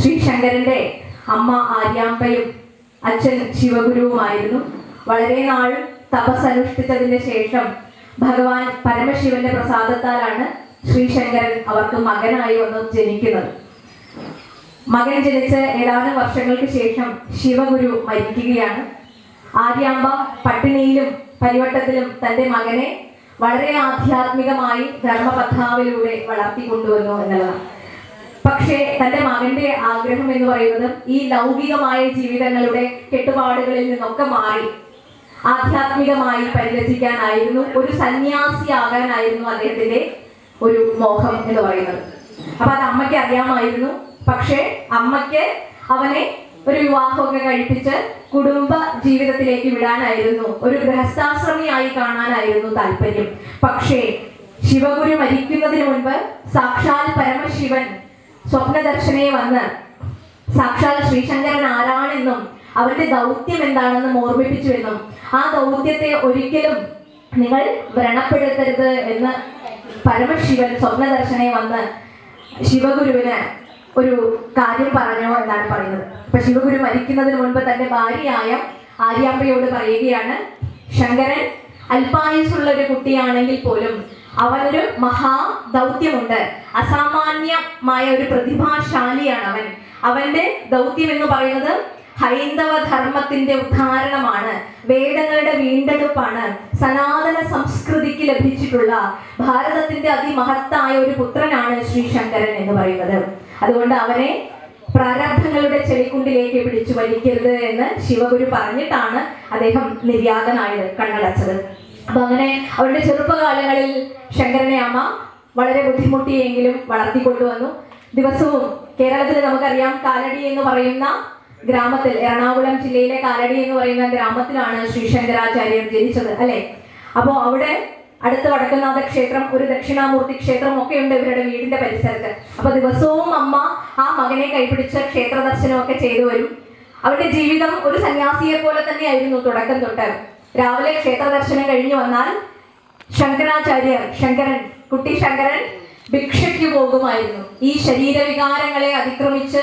ശ്രീ ശങ്കരന്റെ അമ്മ ആര്യാമ്പയും അച്ഛൻ ശിവഗുരുവുമായിരുന്നു. വളരെ നാൾ തപസ് അനുഷ്ഠിച്ചതിന് ശേഷം ഭഗവാൻ പരമശിവന്റെ പ്രസാദത്താലാണ് ശ്രീശങ്കരൻ അവർക്ക് മകനായി വന്ന് ജനിക്കുന്നത്. മകൻ ജനിച്ച ഏതാനും വർഷങ്ങൾക്ക് ശേഷം ശിവഗുരു മരിക്കുകയാണ്. ആര്യാമ്പ പട്ടിണിയിലും പരിവട്ടത്തിലും തന്റെ മകനെ വളരെ ആധ്യാത്മികമായി ധർമ്മപഥാവിലൂടെ വളർത്തിക്കൊണ്ടുവന്നു എന്നുള്ളതാണ്. പക്ഷേ തന്റെ മകന്റെ ആഗ്രഹം എന്ന് പറയുന്നത് ഈ ലൗകികമായ ജീവിതങ്ങളുടെ കെട്ടുപാടുകളിൽ നിന്നൊക്കെ മാറി ആധ്യാത്മികമായി പരിരസിക്കാനായിരുന്നു ഒരു സന്യാസി ആകാനായിരുന്നു അദ്ദേഹത്തിന്റെ ഒരു മോഹം എന്ന് പറയുന്നത്. അപ്പൊ അത് അമ്മയ്ക്ക് അറിയാമായിരുന്നു. പക്ഷേ അമ്മയ്ക്ക് അവനെ ഒരു വിവാഹമൊക്കെ കഴിപ്പിച്ച് കുടുംബ ജീവിതത്തിലേക്ക് വിടാനായിരുന്നു. ഒരു ഗൃഹസ്ഥാശ്രമിയായി കാണാനായിരുന്നു താല്പര്യം. പക്ഷേ ശിവഗുരു മരിക്കുന്നതിന് മുൻപ് സാക്ഷാൽ പരമശിവൻ സ്വപ്നദർശനെ വന്ന് സാക്ഷാൽ ശ്രീശങ്കരൻ ആരാണെന്നും അവരുടെ ദൗത്യം എന്താണെന്നും ഓർമ്മിപ്പിച്ചുവെന്നും ആ ദൗത്യത്തെ ഒരിക്കലും നിങ്ങൾ വ്രണപ്പെടുത്തരുത് എന്ന് പരമശിവൻ സ്വപ്നദർശനെ വന്ന് ശിവഗുരുവിന് ഒരു കാര്യം പറഞ്ഞോ എന്നാണ് പറയുന്നത്. അപ്പൊ ശിവഗുരു മരിക്കുന്നതിന് മുൻപ് തന്റെ ഭാര്യയായ ആര്യാമ്പയോട് പറയുകയാണ് ശങ്കരൻ അല്പായുസുള്ള ഒരു കുട്ടിയാണെങ്കിൽ പോലും അവനൊരു മഹാ ദൗത്യമുണ്ട് അസാമാന്യമായ ഒരു പ്രതിഭാശാലിയാണ് അവൻ. അവന്റെ ദൗത്യം എന്ന് പറയുന്നത് ഹൈന്ദവ ധർമ്മത്തിന്റെ ഉദ്ധാരണമാണ്. വേദങ്ങളുടെ വീണ്ടെടുപ്പാണ്. സനാതന സംസ്കൃതിക്ക് ലഭിച്ചിട്ടുള്ള ഭാരതത്തിന്റെ അതിമഹത്തായ ഒരു പുത്രനാണ് ശ്രീ ശങ്കരൻ എന്ന് പറയുന്നത്. അതുകൊണ്ട് അവനെ പ്രാരബ്ധങ്ങളുടെ ചെളിക്കുണ്ടിലേക്ക് പിടിച്ചു വലിക്കരുത് എന്ന് ശിവഗുരു പറഞ്ഞിട്ടാണ് അദ്ദേഹം നിര്യാതനായത് കണ്ണടച്ചത്. അപ്പൊ അങ്ങനെ അവരുടെ ചെറുപ്പകാലങ്ങളിൽ ശങ്കരനെ അമ്മ വളരെ ബുദ്ധിമുട്ടിയെങ്കിലും വളർത്തിക്കൊണ്ടുവന്നു. ദിവസവും കേരളത്തിൽ നമുക്കറിയാം കാലടി എന്ന് പറയുന്ന ഗ്രാമത്തിൽ എറണാകുളം ജില്ലയിലെ കാലടി എന്ന് പറയുന്ന ഗ്രാമത്തിലാണ് ശ്രീ ശങ്കരാചാര്യർ ജനിച്ചത് അല്ലെ? അപ്പോൾ അവിടെ അടുത്ത് വടക്കുന്നാഥ ക്ഷേത്രം ഒരു ദക്ഷിണാമൂർത്തി ക്ഷേത്രം ഒക്കെ ഉണ്ട് ഇവരുടെ വീടിന്റെ പരിസരത്ത്. അപ്പൊ ദിവസവും അമ്മ ആ മകനെ കൈപിടിച്ച ക്ഷേത്ര ദർശനമൊക്കെ ചെയ്തു വരും. അവരുടെ ജീവിതം ഒരു സന്യാസിയെ പോലെ തന്നെ ആയിരുന്നു തുടക്കം തൊട്ട്. രാവിലെ ക്ഷേത്ര ദർശനം കഴിഞ്ഞു വന്നാൽ ശങ്കരാചാര്യർ ശങ്കരൻ കുട്ടി ശങ്കരൻ ഭിക്ഷയ്ക്ക് പോകുമായിരുന്നു. ഈ ശരീരവികാരങ്ങളെ അതിക്രമിച്ച്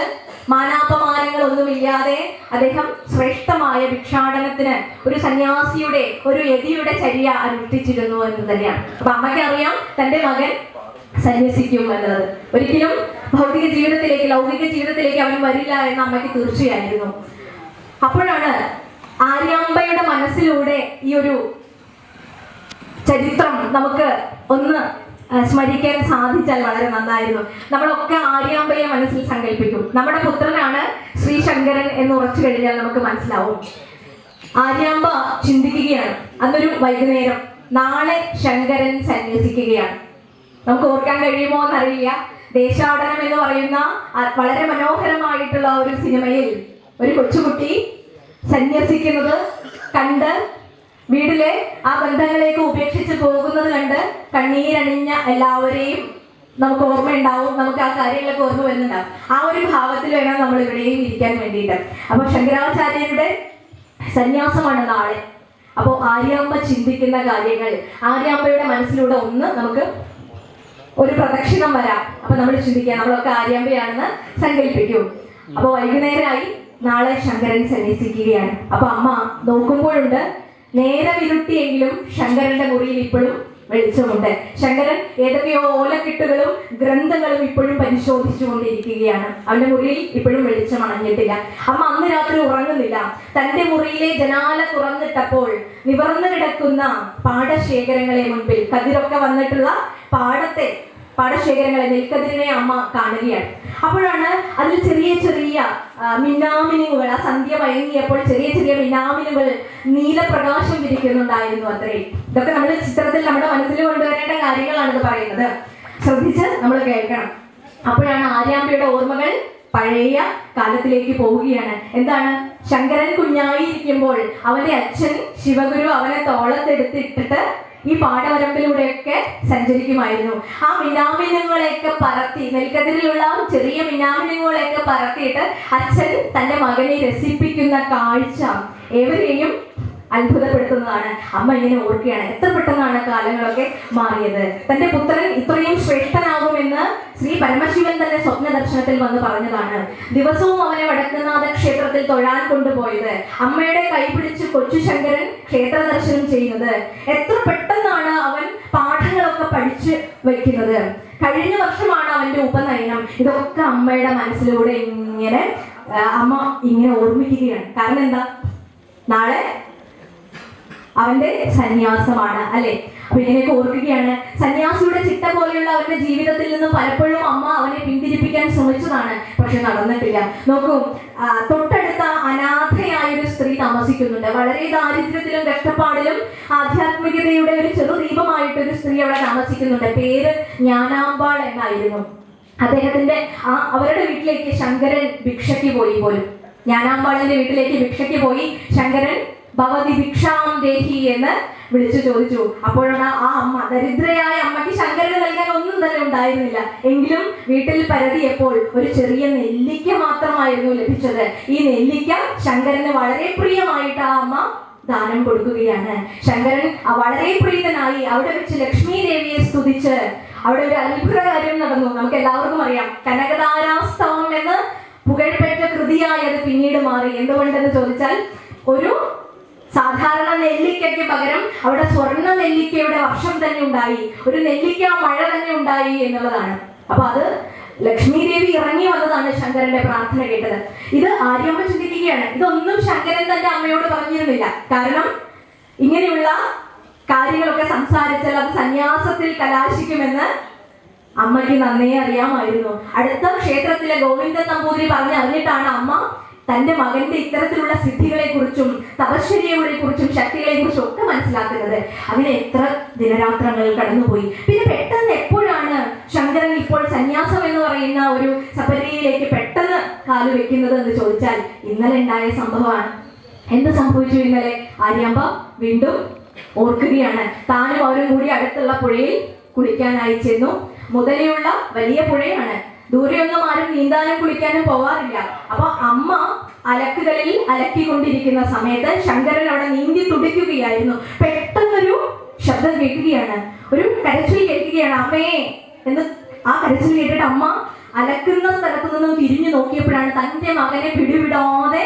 മാനാപമാനങ്ങളൊന്നുമില്ലാതെ അദ്ദേഹം ശ്രേഷ്ഠമായ ഭിക്ഷാടനത്തിന് ഒരു സന്യാസിയുടെ ഒരു യതിയുടെ ചര്യ അനുഷ്ഠിച്ചിരുന്നു എന്ന് തന്നെയാണ്. അപ്പൊ അമ്മയ്ക്ക് അറിയാം തന്റെ മകൻ സന്യസിക്കും എന്നുള്ളത്. ഒരിക്കലും ഭൗതിക ജീവിതത്തിലേക്ക് ലൗകിക ജീവിതത്തിലേക്ക് അവൻ വരില്ല എന്ന് അമ്മയ്ക്ക് തീർച്ചയായിരുന്നു. അപ്പോഴാണ് ആര്യാമ്പയുടെ മനസ്സിലൂടെ ഈ ഒരു ചരിത്രം നമുക്ക് ഒന്ന് സ്മരിക്കാൻ സാധിച്ചാൽ വളരെ നന്നായിരുന്നു. നമ്മളൊക്കെ ആര്യാമ്പയെ മനസ്സിൽ സങ്കല്പിക്കും നമ്മുടെ പുത്രനാണ് ശ്രീ ശങ്കരൻ എന്ന് ഉറച്ചു കഴിഞ്ഞാൽ നമുക്ക് മനസ്സിലാവും. ആര്യാമ്പ ചിന്തിക്കുകയാണ്. അന്നൊരു വൈകുന്നേരം നാളെ ശങ്കരൻ സന്യസിക്കുകയാണ്. നമുക്ക് ഓർക്കാൻ കഴിയുമോ എന്നറിയില്ല. ദേശാടനം എന്ന് പറയുന്ന വളരെ മനോഹരമായിട്ടുള്ള ഒരു സിനിമയിൽ ഒരു കൊച്ചുകുട്ടി സന്യസിക്കുന്നത് കണ്ട് വീട്ടിലെ ആ ബന്ധങ്ങളെയൊക്കെ ഉപേക്ഷിച്ച് പോകുന്നത് കണ്ട് കണ്ണീരണിഞ്ഞ എല്ലാവരെയും നമുക്ക് ഓർമ്മയുണ്ടാവും. നമുക്ക് ആ കാര്യങ്ങളൊക്കെ ഓർമ്മ വരുന്നുണ്ടാവും. ആ ഒരു ഭാവത്തിൽ വേണം നമ്മൾ ഇവിടെയും ഇരിക്കാൻ വേണ്ടിയിട്ട്. അപ്പൊ ശങ്കരാചാര്യരുടെ സന്യാസമാണ് നാളെ. അപ്പോൾ ആര്യാമ്മ ചിന്തിക്കുന്ന കാര്യങ്ങൾ ആര്യാമ്മയുടെ മനസ്സിലൂടെ ഒന്ന് നമുക്ക് ഒരു പ്രദക്ഷിണം വരാം. അപ്പൊ നമ്മൾ ചിന്തിക്കുക നമ്മളൊക്കെ ആര്യാമ്പയാണെന്ന് സങ്കല്പിക്കും. അപ്പോൾ വൈകുന്നേരമായി നാളെ ശങ്കരൻ സന്യസിക്കുകയാണ്. അപ്പൊ അമ്മ നോക്കുമ്പോഴുണ്ട് നേരെ വിരുട്ടിയെങ്കിലും ശങ്കരന്റെ മുറിയിൽ ഇപ്പോഴും വെളിച്ചമുണ്ട്. ശങ്കരൻ ഏതൊക്കെയോ ഓലക്കെട്ടുകളും ഗ്രന്ഥങ്ങളും ഇപ്പോഴും പരിശോധിച്ചുകൊണ്ടിരിക്കുകയാണ്. അവന്റെ മുറിയിൽ ഇപ്പോഴും വെളിച്ചം അണഞ്ഞിട്ടില്ല. അമ്മ അന്ന് രാത്രി ഉറങ്ങുന്നില്ല. തന്റെ മുറിയിലെ ജനാല തുറന്നിട്ടപ്പോൾ നിവർന്നു കിടക്കുന്ന പാടശേഖരങ്ങളെ മുൻപിൽ കതിരൊക്കെ വന്നിട്ടുള്ള പാടത്തെ പാടശേഖരങ്ങളെ നെൽക്കതിരിനെ അമ്മ കാണുകയാണ്. അപ്പോഴാണ് അതിൽ ചെറിയ ചെറിയ മിന്നാമിനുകൾ ആ സന്ധ്യ മയങ്ങിയപ്പോൾ ചെറിയ ചെറിയ മിന്നാമിനുകൾ നീലപ്രകാശം വിരിക്കുന്നുണ്ടായിരുന്നു അത്രേ. ഇതൊക്കെ നമ്മൾ ചിത്രത്തിൽ നമ്മുടെ മനസ്സിൽ കൊണ്ടുവരേണ്ട കാര്യങ്ങളാണ് ഇത് പറയുന്നത്. ശ്രദ്ധിച്ച് നമ്മൾ കേൾക്കണം. അപ്പോഴാണ് ആര്യാമ്പയുടെ ഓർമ്മകൾ പഴയ കാലത്തിലേക്ക് പോവുകയാണ്. എന്താണ്? ശങ്കരൻ കുഞ്ഞായി ഇരിക്കുമ്പോൾ അവന്റെ അച്ഛൻ ശിവഗുരു അവനെ തോളത്തെടുത്തിട്ടിട്ട് ഈ പാടവരമ്പിലൂടെയൊക്കെ സഞ്ചരിക്കുമായിരുന്നു. ആ മിനാമിനങ്ങളെയൊക്കെ പറത്തി നെൽക്കതിരിലുള്ള ചെറിയ മിനാമിനങ്ങളെയൊക്കെ പറത്തിയിട്ട് അച്ഛൻ തന്റെ മകനെ രസിപ്പിക്കുന്ന കാഴ്ച. ഏവരെയും അത്ഭുതപ്പെടുത്തുന്നതാണ്. അമ്മ ഇങ്ങനെ ഓർക്കുകയാണ് എത്ര പെട്ടെന്നാണ് കാലങ്ങളൊക്കെ മാറിയത്? തന്റെ പുത്രൻ ഇത്രയും ശ്രേഷ്ഠനാകുമെന്ന് ശ്രീ പരമശിവൻ തന്നെ സ്വപ്ന ദർശനത്തിൽ വന്ന് പറഞ്ഞതാണ്. ദിവസവും അവനെ വടക്കുന്നാഥ ക്ഷേത്രത്തിൽ തൊഴാൻ കൊണ്ടുപോയത്. അമ്മയുടെ കൈപിടിച്ച് കൊച്ചു ശങ്കരൻ ക്ഷേത്ര ദർശനം ചെയ്യുന്നത്. എത്ര പെട്ടെന്നാണ് അവൻ പാഠങ്ങളൊക്കെ പഠിച്ച് വയ്ക്കുന്നത്. കഴിഞ്ഞ വർഷമാണ് അവന്റെ ഉപനയനം. ഇതൊക്കെ അമ്മയുടെ മനസ്സിലൂടെ ഇങ്ങനെ അമ്മ ഇങ്ങനെ ഓർമ്മിക്കുകയാണ്. കാരണം എന്താ? നാളെ അവന്റെ സന്യാസമാണ് അല്ലെ? അപ്പൊ ഇതിനൊക്കെ ഓർക്കുകയാണ്. സന്യാസിയുടെ ചിട്ട പോലെയുള്ള അവന്റെ ജീവിതത്തിൽ നിന്നും പലപ്പോഴും അമ്മ അവനെ പിന്തിരിപ്പിക്കാൻ ശ്രമിച്ചതാണ് പക്ഷെ നടന്നിട്ടില്ല. നോക്കൂ തൊട്ടടുത്ത അനാഥയായ ഒരു സ്ത്രീ താമസിക്കുന്നുണ്ട്. വളരെ ദാരിദ്ര്യത്തിലും കഷ്ടപ്പാടിലും ആധ്യാത്മികതയുടെ ഒരു ചെറു ദീപമായിട്ട് ഒരു സ്ത്രീ അവിടെ താമസിക്കുന്നുണ്ട്. പേര് ജ്ഞാനാമ്പാൾ എന്നായിരുന്നു. അദ്ദേഹത്തിന്റെ ആ അവരുടെ വീട്ടിലേക്ക് ശങ്കരൻ ഭിക്ഷയ്ക്ക് പോയി പോലും. ജ്ഞാനാമ്പാളിന്റെ വീട്ടിലേക്ക് ഭിക്ഷയ്ക്ക് പോയി ശങ്കരൻ ഭവതി ഭിക്ഷാം ദേഹി എന്ന് വിളിച്ചു ചോദിച്ചു. അപ്പോഴാണ് ആ അമ്മ ദരിദ്രയായ അമ്മയ്ക്ക് ശങ്കരന് നൽകാൻ ഒന്നും തന്നെ ഉണ്ടായിരുന്നില്ല. എങ്കിലും വീട്ടിൽ പരതിയപ്പോൾ ഒരു ചെറിയ നെല്ലിക്ക മാത്രമായിരുന്നു ലഭിച്ചത്. ഈ നെല്ലിക്ക ശങ്കരന് വളരെ പ്രിയമായിട്ട് ആ അമ്മ ദാനം കൊടുക്കുകയാണ്. ശങ്കരൻ വളരെ പ്രീതനായി അവിടെ വെച്ച് ലക്ഷ്മി ദേവിയെ സ്തുതിച്ച് അവിടെ ഒരു അത്ഭുത കാര്യം നടന്നു. നമുക്ക് എല്ലാവർക്കും അറിയാം കനകദാരാസ്തവം എന്ന് പുകഴ്പെറ്റ കൃതിയായി അത് പിന്നീട് മാറി. എന്തുകൊണ്ടെന്ന് ചോദിച്ചാൽ ഒരു സാധാരണ നെല്ലിക്കയ്ക്ക് പകരം അവിടെ സ്വർണ നെല്ലിക്കയുടെ വർഷം തന്നെ ഉണ്ടായി. ഒരു നെല്ലിക്ക മഴ തന്നെ ഉണ്ടായി എന്നുള്ളതാണ്. അപ്പൊ അത് ലക്ഷ്മി ദേവി ഇറങ്ങി വന്നതാണ് ശങ്കരന്റെ പ്രാർത്ഥന കേട്ടത്. ഇത് ആര്യമ്മ ചിന്തിക്കുകയാണ്. ഇതൊന്നും ശങ്കരൻ തന്റെ അമ്മയോട് പറഞ്ഞിരുന്നില്ല. കാരണം ഇങ്ങനെയുള്ള കാര്യങ്ങളൊക്കെ സംസാരിച്ചാൽ അത് സന്യാസത്തിൽ കലാശിക്കുമെന്ന് അമ്മയ്ക്ക് നന്നേ അറിയാമായിരുന്നു. അടുത്ത ക്ഷേത്രത്തിലെ ഗോവിന്ദൻ നമ്പൂതിരി പറഞ്ഞറിഞ്ഞിട്ടാണ് അമ്മ തന്റെ മകന്റെ ഇത്തരത്തിലുള്ള സിദ്ധികളെ കുറിച്ചും തപശ്ചര്യകളെ കുറിച്ചും ശക്തികളെ കുറിച്ചും ഒക്കെ മനസ്സിലാക്കുന്നത്. അങ്ങനെ എത്ര ദിനരാത്രങ്ങൾ കടന്നുപോയി. പിന്നെ പെട്ടെന്ന് എപ്പോഴാണ് ശങ്കരൻ ഇപ്പോൾ സന്യാസം എന്ന് പറയുന്ന ഒരു സപരിയിലേക്ക് പെട്ടെന്ന് കാൽ വെക്കുന്നത് എന്ന് ചോദിച്ചാൽ ഇന്നലെ ഉണ്ടായ സംഭവമാണ്. എന്ത് സംഭവിച്ചു ഇന്നലെ? ആര്യമ്പ വീണ്ടും ഓർക്കുകയാണ്. താനും അവരും കൂടി അടുത്തുള്ള പുഴയിൽ കുളിക്കാനായി ചെന്നു. മുതലെയുള്ള വലിയ പുഴയാണ്. ദൂരെയൊന്നും ആരും നീന്താനും കുളിക്കാനും പോവാറില്ല. അപ്പൊ അമ്മ അലക്കുകളിൽ അലക്കിക്കൊണ്ടിരിക്കുന്ന സമയത്ത് ശങ്കരൻ അവിടെ നീന്തി തുടിക്കുകയായിരുന്നു. പെട്ടെന്നൊരു ശബ്ദം കേൾക്കുകയാണ്. ഒരു കരച്ചിൽ കേൾക്കുകയാണ്. അമ്മേ എന്ന് ആ കരച്ചിൽ കേട്ടിട്ട് അമ്മ അലക്കുന്ന സ്ഥലത്ത് നിന്നും തിരിഞ്ഞു നോക്കിയപ്പോഴാണ് തന്റെ മകനെ പിടിവിടാതെ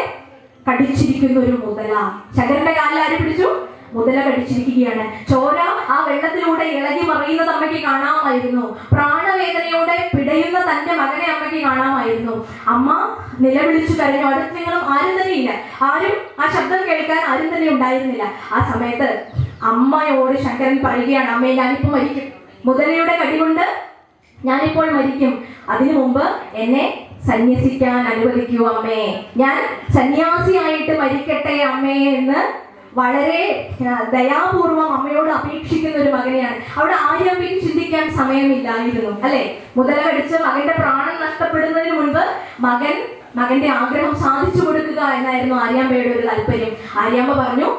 കടിച്ചിരിക്കുന്ന ഒരു മുതല. ശങ്കരന്റെ കാലിൽ ആര് പിടിച്ചു? മുതല കടിച്ചിരിക്കുകയാണ്. ചോര ആ വെള്ളത്തിലൂടെ ഇളകി മറിയുന്നത് അമ്മയ്ക്ക് കാണാമായിരുന്നു. പ്രാണവേദനയോടെ പിടയുന്ന തന്റെ മകനെ അമ്മയ്ക്ക് കാണാമായിരുന്നു. അമ്മ നിലവിളിച്ചു കരഞ്ഞു. അടുത്ത് ആരും തന്നെയില്ല. ആരും ആ ശബ്ദം കേൾക്കാൻ ആരും തന്നെ ഉണ്ടായിരുന്നില്ല. ആ സമയത്ത് അമ്മയോട് ശങ്കരൻ പറയുകയാണ് അമ്മേ ഞാനിപ്പോ മരിക്കും. മുതലയുടെ കടി കൊണ്ട് ഞാനിപ്പോൾ മരിക്കും. അതിനു മുമ്പ് എന്നെ സന്യസിക്കാൻ അനുവദിക്കൂ അമ്മേ. ഞാൻ സന്യാസിയായിട്ട് മരിക്കട്ടെ അമ്മേ എന്ന് വളരെ ദയാപൂർവം അമ്മയോട് അപേക്ഷിക്കുന്ന ഒരു മകനെയാണ്. അവിടെ ആര്യമ്മയ്ക്ക് ചിന്തിക്കാൻ സമയമില്ലായിരുന്നു അല്ലെ? മുതല കടിച്ച് മകന്റെ പ്രാണൻ നഷ്ടപ്പെടുന്നതിന് മുൻപ് മകൻ മകന്റെ ആഗ്രഹം സാധിച്ചു കൊടുക്കുക എന്നായിരുന്നു ആര്യാമ്മയുടെ ഒരു താല്പര്യം. ആര്യാമ്മ പറഞ്ഞു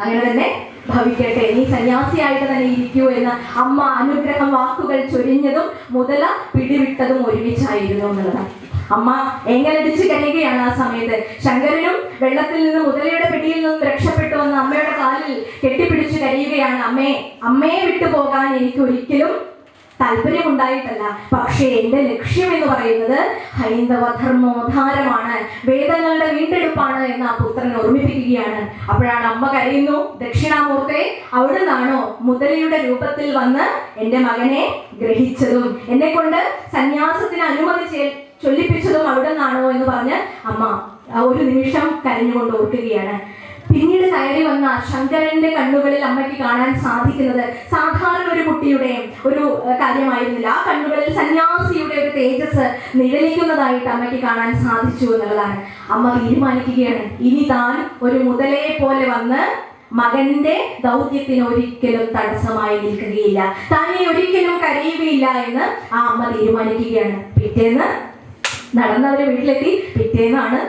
അങ്ങനെ തന്നെ ഭവിക്കട്ടെ. നീ സന്യാസിയായിട്ട് തന്നെ ഇരിക്കൂ എന്ന് അമ്മ അനുഗ്രഹം വാക്കുകൾ ചൊരിഞ്ഞതും മുതല പിടിവിട്ടതും ഒരുമിച്ചായിരുന്നു എന്നുള്ളതാണ്. അമ്മ എങ്ങനെ എങ്ങനടിച്ച് കഴിയുകയാണ് ആ സമയത്ത്? ശങ്കരനും വെള്ളത്തിൽ നിന്ന് മുതലയുടെ പിടിയിൽ നിന്നും രക്ഷപ്പെട്ടു വന്ന അമ്മയുടെ കാലിൽ കെട്ടിപ്പിടിച്ച് കഴിയുകയാണ് അമ്മേ അമ്മയെ വിട്ടു പോകാൻ എനിക്ക് ഒരിക്കലും താല്പര്യമുണ്ടായിട്ടല്ല. പക്ഷേ എന്റെ ലക്ഷ്യം എന്ന് പറയുന്നത് ഹൈന്ദവ ധർമ്മോദ്ധാരമാണ് വേദങ്ങളുടെ വീണ്ടെടുപ്പാണ് എന്ന് ആ പുത്രൻ ഓർമ്മിപ്പിക്കുകയാണ്. അപ്പോഴാണ് അമ്മ കരയുന്നു ദക്ഷിണാമൂർത്തെ അവിടെ നിന്നാണോ മുതലയുടെ രൂപത്തിൽ വന്ന് എന്റെ മകനെ ഗ്രഹിച്ചതും? എന്നെ കൊണ്ട് സന്യാസത്തിന് അനുമതി ചൊല്ലിപ്പിച്ചതും അവിടെ നിന്നാണോ എന്ന് പറഞ്ഞ് അമ്മ ഒരു നിമിഷം കരഞ്ഞുകൊണ്ട് ഓർക്കുകയാണ്. പിന്നീട് കയറി വന്ന ശങ്കരന്റെ കണ്ണുകളിൽ അമ്മയ്ക്ക് കാണാൻ സാധിക്കുന്നത് സാധാരണ ഒരു കുട്ടിയുടെ ഒരു കാര്യമായിരുന്നില്ല. ആ കണ്ണുകളിൽ സന്യാസിയുടെ ഒരു തേജസ് നിഴലിക്കുന്നതായിട്ട് അമ്മയ്ക്ക് കാണാൻ സാധിച്ചു എന്നുള്ളതാണ്. അമ്മ തീരുമാനിക്കുകയാണ് ഇനി താൻ ഒരു മുതലയെ പോലെ വന്ന് മകന്റെ ദൗത്യത്തിന് ഒരിക്കലും തടസ്സമായി നിൽക്കുകയില്ല. താൻ ഇനി ഒരിക്കലും കരയുകയില്ല എന്ന് ആ അമ്മ തീരുമാനിക്കുകയാണ്. പിറ്റേന്ന് നടന്നവരെ വീട്ടിലെത്തി. പിറ്റേന്നാണ്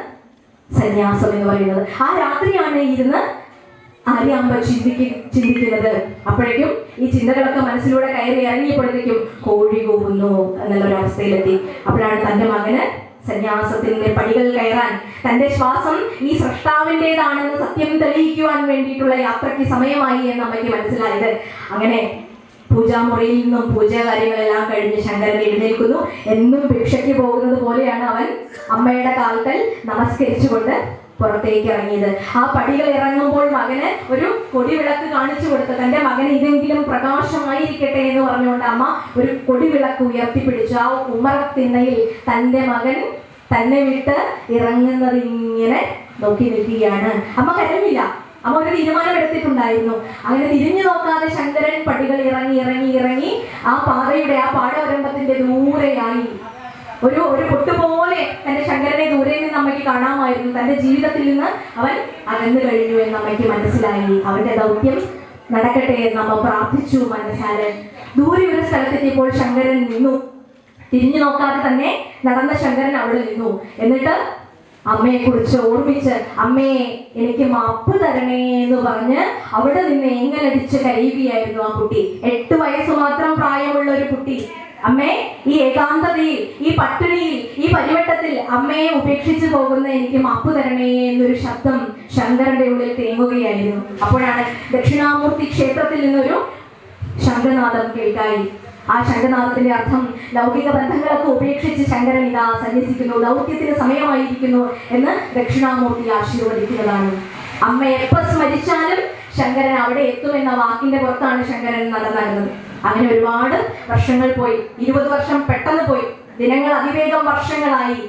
സന്യാസം എന്ന് പറയുന്നത്. ആ രാത്രിയാണ് ഇരുന്ന് ആര്യാമ്പ ചിന്തിക്ക ചിന്തിക്കുന്നത്. അപ്പോഴേക്കും ഈ ചിന്തകളൊക്കെ മനസ്സിലൂടെ കയറി ഇറങ്ങിയപ്പോഴത്തേക്കും കോഴി കൂവുന്നു എന്നുള്ള ഒരു അവസ്ഥയിലെത്തി അപ്പോഴാണ് തന്റെ മകന് സന്യാസത്തിന്റെ പടികൾ കയറാൻ തന്റെ ശ്വാസം ഈ സൃഷ്ടാവിന്റെതാണെന്ന് സത്യം തെളിയിക്കുവാൻ വേണ്ടിയിട്ടുള്ള യാത്രയ്ക്ക് സമയമായി എന്ന് അമ്മയ്ക്ക് മനസ്സിലായത്. അങ്ങനെ പൂജാമുറിയിൽ നിന്നും പൂജാ കാര്യങ്ങളെല്ലാം കഴിഞ്ഞ് ശങ്കരൻ എഴുന്നേൽക്കുന്നു. എന്നും ഭിക്ഷയ്ക്ക് പോകുന്നത് പോലെയാണ് അവൻ അമ്മയുടെ കാൽക്കൽ നമസ്കരിച്ചുകൊണ്ട് പുറത്തേക്ക് ഇറങ്ങിയത്. ആ പടികൾ ഇറങ്ങുമ്പോൾ മകന് ഒരു കൊടിവിളക്ക് കാണിച്ചു കൊടുത്ത് തന്റെ മകൻ ഇതെങ്കിലും പ്രകാശമായിരിക്കട്ടെ എന്ന് പറഞ്ഞുകൊണ്ട് അമ്മ ഒരു കൊടിവിളക്ക് ഉയർത്തിപ്പിടിച്ചു. ആ ഉമ്മറത്തിണ്ണയിൽ തന്റെ മകൻ തന്നെ വിട്ട് ഇറങ്ങുന്നത് ഇങ്ങനെ നോക്കി നിൽക്കുകയാണ്. അമ്മ കരഞ്ഞില്ല. അമ്മ ഒരു തീരുമാനം എടുത്തിട്ടുണ്ടായിരുന്നു അങ്ങനെ തിരിഞ്ഞു നോക്കാതെ ശങ്കരൻ പടികൾ ഇറങ്ങി ഇറങ്ങി ഇറങ്ങി ആ പാറയുടെ ആ പാടവരമ്പത്തിന്റെ ദൂരെയായി. ഒരു ഒരു പൊട്ടുപോലെ തന്റെ ശങ്കരനെ ദൂരെ നിന്ന് അമ്മയ്ക്ക് കാണാമായിരുന്നു. തന്റെ ജീവിതത്തിൽ നിന്ന് അവൻ അകന്നു കഴിഞ്ഞു എന്ന് അമ്മയ്ക്ക് മനസ്സിലായി. അവന്റെ ദൗത്യം നടക്കട്ടെ എന്ന് അമ്മ പ്രാർത്ഥിച്ചു മനസ്സാൽ ദൂരെ ഒരു സ്ഥലത്തെത്തിയപ്പോൾ ശങ്കരൻ നിന്നു. തിരിഞ്ഞു നോക്കാതെ തന്നെ നടന്ന ശങ്കരൻ അവിടെ നിന്നു. എന്നിട്ട് അമ്മയെ കുറിച്ച് ഓർമ്മിച്ച് അമ്മയെ എനിക്ക് മാപ്പ് തരണേ എന്ന് പറഞ്ഞ് അവിടെ നിന്ന് എങ്ങനടിച്ച് കരയുകയായിരുന്നു ആ കുട്ടി. എട്ട് വയസ്സ് മാത്രം പ്രായമുള്ള ഒരു കുട്ടി. അമ്മേ ഈ ഏകാന്തതയിൽ ഈ പട്ടിണിയിൽ ഈ പരിവട്ടത്തിൽ അമ്മയെ ഉപേക്ഷിച്ചു പോകുന്ന എനിക്ക് മാപ്പ് തരണേ എന്നൊരു ശബ്ദം ശങ്കരന്റെ ഉള്ളിൽ തേങ്ങുകയായിരുന്നു. അപ്പോഴാണ് ദക്ഷിണാമൂർത്തി ക്ഷേത്രത്തിൽ നിന്നൊരു ശങ്കനാഥം കേൾക്കായി. ആ ശങ്കനാഥത്തിന്റെ അർത്ഥം ലൗകിക ബന്ധങ്ങളൊക്കെ ഉപേക്ഷിച്ച് ശങ്കരൻ ഇതാ സന്യസിക്കുന്നു ദൗത്യത്തിന് സമയമായിരിക്കുന്നു എന്ന് ദക്ഷിണാമൂർത്തി ആശീർവദിക്കുന്നതാണ്. അമ്മ എപ്പോ സ്മരിച്ചാലും ശങ്കരൻ അവിടെ എത്തുമെന്ന വാക്കിന്റെ പുറത്താണ് ശങ്കരൻ നടന്നിരുന്നത് അങ്ങനെ ഒരുപാട് വർഷങ്ങൾ പോയി ഇരുപത് വർഷം പെട്ടെന്ന് പോയി ദിനങ്ങൾ അതിവേഗം വർഷങ്ങളായി.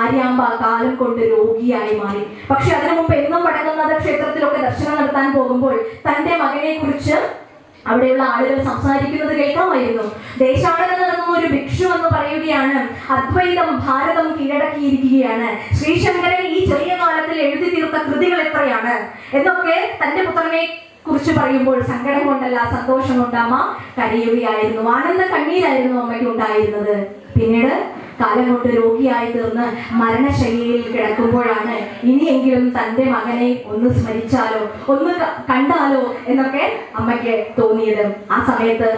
ആര്യാമ്പ കാലം കൊണ്ട് രോഗിയായി മാറി. പക്ഷെ അതിനു മുമ്പ് എന്നും വടങ്ങുന്നത് ക്ഷേത്രത്തിലൊക്കെ ദർശനം നടത്താൻ പോകുമ്പോൾ തന്റെ മകനെ കുറിച്ച് അവിടെയുള്ള ആളുകൾ സംസാരിക്കുന്നത് കേൾക്കാമായിരുന്നു. ദേശാടനം നടന്ന ഒരു ഭിക്ഷു എന്ന് പറയുകയാണ് അദ്വൈതം ഭാരതം കീഴടക്കിയിരിക്കുകയാണ്. ശ്രീശങ്കരൻ ഈ ചെറിയ കാലത്തിൽ എഴുതി തീർത്ത കൃതികൾ എത്രയാണ്? എന്നൊക്കെ തന്റെ പുത്രനെ കുറിച്ച് പറയുമ്പോൾ സങ്കടം കൊണ്ടല്ല സന്തോഷം കൊണ്ടാമ കരയുകയായിരുന്നു. ആനന്ദ കണ്ണീരായിരുന്നു അമ്മയ്ക്ക് ഉണ്ടായിരുന്നത്. പിന്നീട് കാലം കൊണ്ട് രോഗിയായി തീർന്ന് മരണശൈലിയിൽ കിടക്കുമ്പോഴാണ് ഇനിയെങ്കിലും തന്റെ മകനെ ഒന്ന് സ്മരിച്ചാലോ ഒന്ന് കണ്ടാലോ എന്നൊക്കെ അമ്മയ്ക്ക് തോന്നിയത്. ആ സമയത്ത്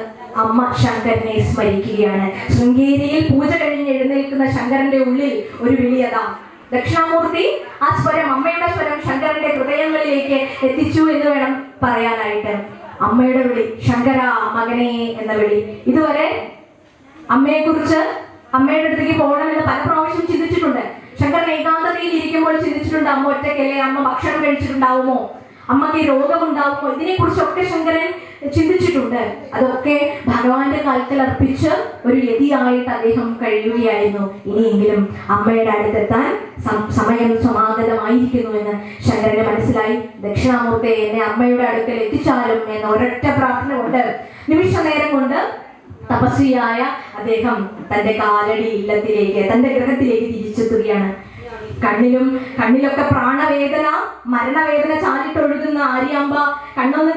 അമ്മ ശങ്കരനെ സ്മരിക്കുകയാണ്. ശൃംഗേരിയിൽ പൂജ കഴിഞ്ഞ് എഴുന്നേൽക്കുന്ന ശങ്കരന്റെ ഉള്ളിൽ ഒരു വിളിയതാ. ദക്ഷിണാമൂർത്തി ആ സ്വരം അമ്മയുടെ സ്വരം ശങ്കരന്റെ ഹൃദയങ്ങളിലേക്ക് എത്തിച്ചു എന്ന് വേണം പറയാനായിട്ട്. അമ്മയുടെ വിളി ശങ്കര മകനെ എന്ന വിളി. ഇതുവരെ അമ്മയെ കുറിച്ച് അമ്മയുടെ അടുത്തേക്ക് പോകണം എന്ന് പല പ്രാവശ്യം ചിന്തിച്ചിട്ടുണ്ട്. ശങ്കരൻ ഏകാന്തതയിൽ ഇരിക്കുമ്പോൾ ചിന്തിച്ചിട്ടുണ്ട് അമ്മ ഒറ്റയ്ക്കല്ലേ? അമ്മ ഭക്ഷണം കഴിച്ചിട്ടുണ്ടാവുമോ? അമ്മയ്ക്ക് രോഗമുണ്ടാവുമോ? ഇതിനെ കുറിച്ചൊക്കെ ശങ്കരൻ ചിന്തിച്ചിട്ടുണ്ട്. അതൊക്കെ ഭഗവാന്റെ കാലത്തിൽ അർപ്പിച്ച് ഒരു യതിയായിട്ട് അദ്ദേഹം കഴിയുകയായിരുന്നു. ഇനിയെങ്കിലും അമ്മയുടെ അടുത്തെത്താൻ സമയം സമാഗതമായിരിക്കുന്നു എന്ന് ശങ്കരന് മനസ്സിലായി. ദക്ഷിണാമൂർത്തെ എന്നെ അമ്മയുടെ അടുക്കൽ എത്തിച്ചാലും എന്ന ഒരൊറ്റ പ്രാർത്ഥന കൊണ്ട് നിമിഷ നേരം കൊണ്ട് തപസ്വിയായ അദ്ദേഹം തന്റെ കാലടി ഇല്ലത്തിലേക്ക് തന്റെ ഗ്രഹത്തിലേക്ക് തിരിച്ചെത്തുകയാണ്. കണ്ണിലും കണ്ണിലൊക്കെ പ്രാണവേദന മരണവേദന ചാലിട്ടൊഴുകുന്ന ആര്യാമ്പ കണ്ണൊന്ന്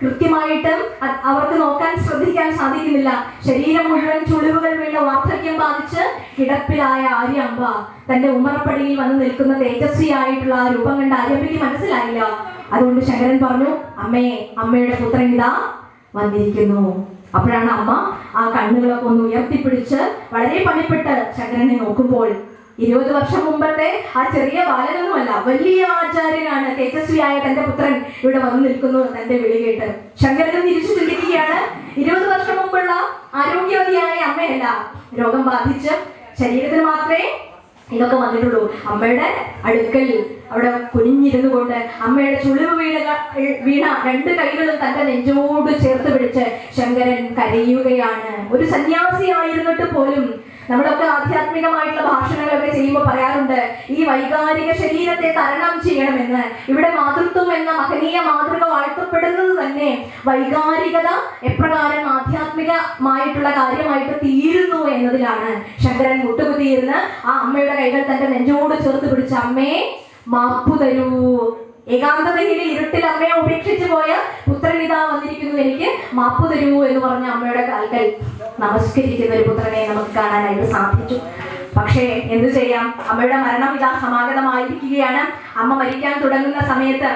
കൃത്യമായിട്ട് അവർക്ക് നോക്കാൻ ശ്രദ്ധിക്കാൻ സാധിക്കുന്നില്ല. ശരീരം മുഴുവൻ ചുളിവുകൾ വീണ വാർദ്ധക്യം ബാധിച്ച് കിടപ്പിലായ ആര്യാമ്പ തന്റെ ഉമ്മറപ്പടിയിൽ വന്ന് നിൽക്കുന്ന തേജസ്വിയായിട്ടുള്ള ആ രൂപം കണ്ട ആര്യമ്പയ്ക്ക് മനസ്സിലായില്ല. അതുകൊണ്ട് ശങ്കരൻ പറഞ്ഞു അമ്മേ അമ്മയുടെ പുത്രൻ ഇതാ വന്നിരിക്കുന്നു. അപ്പോഴാണ് അമ്മ ആ കണ്ണുകളൊക്കെ ഒന്ന് ഉയർത്തിപ്പിടിച്ച് വളരെ പണിപ്പെട്ട് ശങ്കരനെ നോക്കുമ്പോൾ ഇരുപത് വർഷം മുമ്പത്തെ ആ ചെറിയ ബാലനൊന്നുമല്ല വലിയ ആചാര്യനാണ് തേജസ്വിയായ തന്റെ പുത്രൻ ഇവിടെ വന്നു നിൽക്കുന്നു തന്റെ വിളി കേട്ട് ശങ്കരനും തിരിച്ചു ചിന്തിക്കുകയാണ്. ഇരുപത് വർഷം മുമ്പുള്ള ആരോഗ്യവതിയായ അമ്മയല്ല രോഗം ബാധിച്ച് ശരീരത്തിന് മാത്രമേ ഇതൊക്കെ വന്നിട്ടുള്ളൂ. അമ്മയുടെ അടുക്കൽ അവിടെ കുനിഞ്ഞിരുന്നു കൊണ്ട് അമ്മയുടെ ചുളിവ് വീണ വീണ രണ്ട് കൈകളും തന്റെ നെഞ്ചോട് ചേർത്ത് പിടിച്ച് ശങ്കരൻ കരയുകയാണ്. ഒരു സന്യാസിയായിരുന്നിട്ട് പോലും നമ്മളൊക്കെ ആധ്യാത്മികമായിട്ടുള്ള ഭാഷണങ്ങളൊക്കെ ചെയ്യുമ്പോൾ പറയാറുണ്ട് ഈ വൈകാരിക ശരീരത്തെ തരണം ചെയ്യണമെന്ന്. ഇവിടെ മാതൃത്വം എന്ന മഹനീയ മാതൃക വാഴ്ത്തപ്പെടുന്നത് തന്നെ വൈകാരികത എപ്രകാരം ആധ്യാത്മികമായിട്ടുള്ള കാര്യമായിട്ട് തീരുന്നു എന്നതിലാണ് ശങ്കരൻ മുട്ടുകുത്തിയിരുന്ന് ആ അമ്മയുടെ കൈകൾ തന്റെ നെഞ്ചോട് ചേർത്ത് പിടിച്ച അമ്മയെ മാപ്പു തരൂ. ഏകാന്തതയിലെ ഇരുട്ടിൽ അമ്മയെ ഉപേക്ഷിച്ചു പോയ പുത്രനിതാ വന്നിരിക്കുന്നു എനിക്ക് മാപ്പു തരൂ എന്ന് പറഞ്ഞ അമ്മയുടെ കാൽക്കൽ നമസ്കരിക്കുന്ന ഒരു പുത്രനെ നമുക്ക് കാണാനായിട്ട് സാധിച്ചു. പക്ഷേ എന്തു ചെയ്യാം? അമ്മയുടെ മരണം ഇതാ സമാഗതമായിരിക്കുകയാണ്. അമ്മ മരിക്കാൻ തുടങ്ങുന്ന സമയത്ത്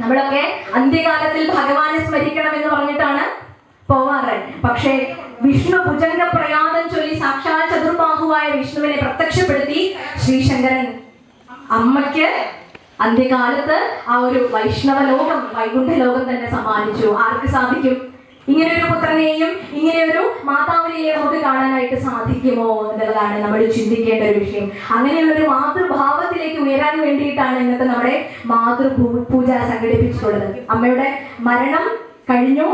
നമ്മളൊക്കെ അന്ത്യകാലത്തിൽ ഭഗവാനെ സ്മരിക്കണം എന്ന് പറഞ്ഞിട്ടാണ് പോവാറ്. പക്ഷേ വിഷ്ണു ഭുജംഗ പ്രയാതം ചൊല്ലി സാക്ഷാൽ ചതുർബാഹുവായ വിഷ്ണുവിനെ പ്രത്യക്ഷപ്പെടുത്തി ശ്രീശങ്കരൻ അമ്മയ്ക്ക് അന്ത്യകാലത്ത് ആ ഒരു വൈഷ്ണവ ലോകം വൈകുണ്ഠ ലോകം തന്നെ സമ്മാനിച്ചു. ആർക്ക് സാധിക്കും? ഇങ്ങനെ ഒരു പുത്രനെയും ഇങ്ങനെ ഒരു മാതാവിനെയും നമുക്ക് കാണാനായിട്ട് സാധിക്കുമോ എന്നുള്ളതാണ് നമ്മൾ ചിന്തിക്കേണ്ട ഒരു വിഷയം. അങ്ങനെയുള്ള ഒരു മാതൃഭാവത്തിലേക്ക് ഉയരാൻ വേണ്ടിയിട്ടാണ് ഇന്നത്തെ നമ്മുടെ മാതൃ പൂജ സംഘടിപ്പിച്ചിട്ടുള്ളത്. അമ്മയുടെ മരണം കഴിഞ്ഞു.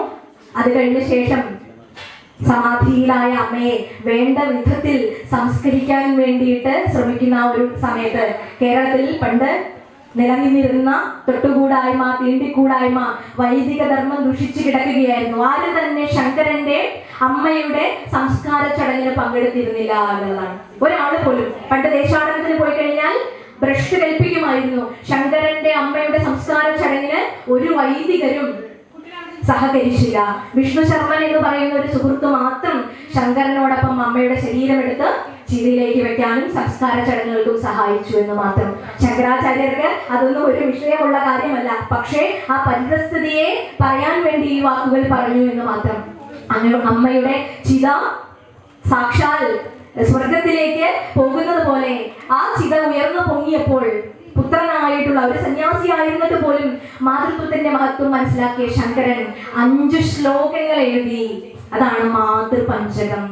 അത് കഴിഞ്ഞ ശേഷം സമാധിയിലായ അമ്മയെ വേണ്ട വിധത്തിൽ സംസ്കരിക്കാൻ വേണ്ടിയിട്ട് ശ്രമിക്കുന്ന ഒരു സമയത്ത് കേരളത്തിൽ പണ്ട് നിലനിന്നിരുന്ന തൊട്ടുകൂടായ്മ തീണ്ടിക്കൂടായ്മ വൈദിക ധർമ്മം ദുഷിച്ചു കിടക്കുകയായിരുന്നു. ആര് തന്നെ ശങ്കരന്റെ അമ്മയുടെ സംസ്കാര ചടങ്ങിന് പങ്കെടുത്തിരുന്നില്ല എന്നുള്ളതാണ്. ഒരാൾ പോലും പണ്ട് ദേശാടനത്തിന് പോയി കഴിഞ്ഞാൽ ഭ്രഷ്ട് കൽപ്പിക്കുമായിരുന്നു. ശങ്കരന്റെ അമ്മയുടെ സംസ്കാര ചടങ്ങിന് ഒരു വൈദികരും സഹകരിച്ചില്ല. വിഷ്ണു ശർമ്മൻ എന്ന് പറയുന്ന ഒരു സുഹൃത്ത് മാത്രം ശങ്കരനോടൊപ്പം അമ്മയുടെ ശരീരമെടുത്ത് ചിതയിലേക്ക് വെക്കാനും സംസ്കാര ചടങ്ങുകൾക്കും സഹായിച്ചു എന്ന് മാത്രം. ശങ്കരാചാര്യർക്ക് അതൊന്നും ഒരു വിഷയമുള്ള കാര്യമല്ല. പക്ഷേ ആ പരിതസ്ഥിതിയെ പറയാൻ വേണ്ടി ഈ വാക്കുകൾ പറഞ്ഞു എന്ന് മാത്രം. അങ്ങനെ അമ്മയുടെ ചിത സാക്ഷാൽ സ്വർഗത്തിലേക്ക് പോകുന്നത് പോലെ ആ ചിത ഉയർന്നു പൊങ്ങിയപ്പോൾ പുത്രനായിട്ടുള്ള ഒരു സന്യാസിയായിരുന്നിട്ട് പോലും മാതൃത്വത്തിന്റെ മഹത്വം മനസ്സിലാക്കിയ ശങ്കരൻ അഞ്ച് ശ്ലോകങ്ങൾ എഴുതി. അതാണ് മാതൃപഞ്ചകം.